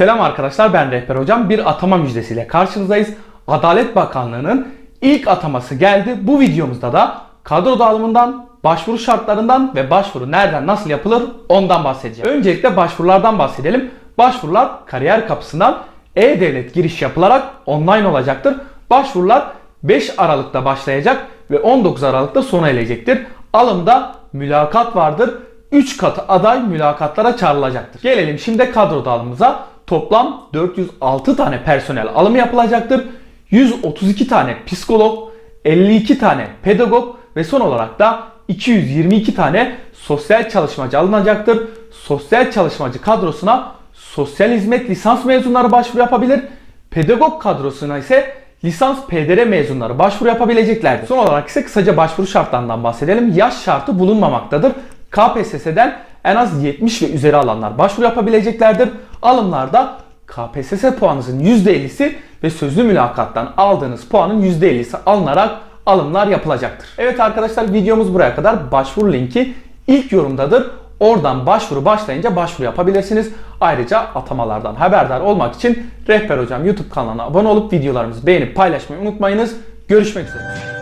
Selam arkadaşlar ben Rehber Hocam. Bir atama müjdesiyle karşınızdayız. Adalet Bakanlığı'nın ilk ataması geldi. Bu videomuzda da kadro dağılımından, başvuru şartlarından ve başvuru nereden nasıl yapılır ondan bahsedeceğim. Öncelikle başvurulardan bahsedelim. Başvurular kariyer kapısından e-devlet giriş yapılarak online olacaktır. Başvurular 5 Aralık'ta başlayacak ve 19 Aralık'ta sona erecektir. Alımda mülakat vardır. 3 katı aday mülakatlara çağrılacaktır. Gelelim şimdi kadro dağılımımıza. Toplam 406 tane personel alımı yapılacaktır. 132 tane psikolog, 52 tane pedagog ve son olarak da 222 tane sosyal çalışmacı alınacaktır. Sosyal çalışmacı kadrosuna sosyal hizmet lisans mezunları başvuru yapabilir. Pedagog kadrosuna ise lisans PDR mezunları başvuru yapabileceklerdir. Son olarak ise kısaca başvuru şartlarından bahsedelim. Yaş şartı bulunmamaktadır. KPSS'den en az 70 ve üzeri alanlar başvuru yapabileceklerdir. Alımlarda KPSS puanınızın %50'si ve sözlü mülakattan aldığınız puanın %50'si alınarak alımlar yapılacaktır. Evet arkadaşlar videomuz buraya kadar. Başvuru linki ilk yorumdadır. Oradan başvuru başlayınca başvuru yapabilirsiniz. Ayrıca atamalardan haberdar olmak için Rehber Hocam YouTube kanalına abone olup videolarımızı beğenip paylaşmayı unutmayınız. Görüşmek üzere.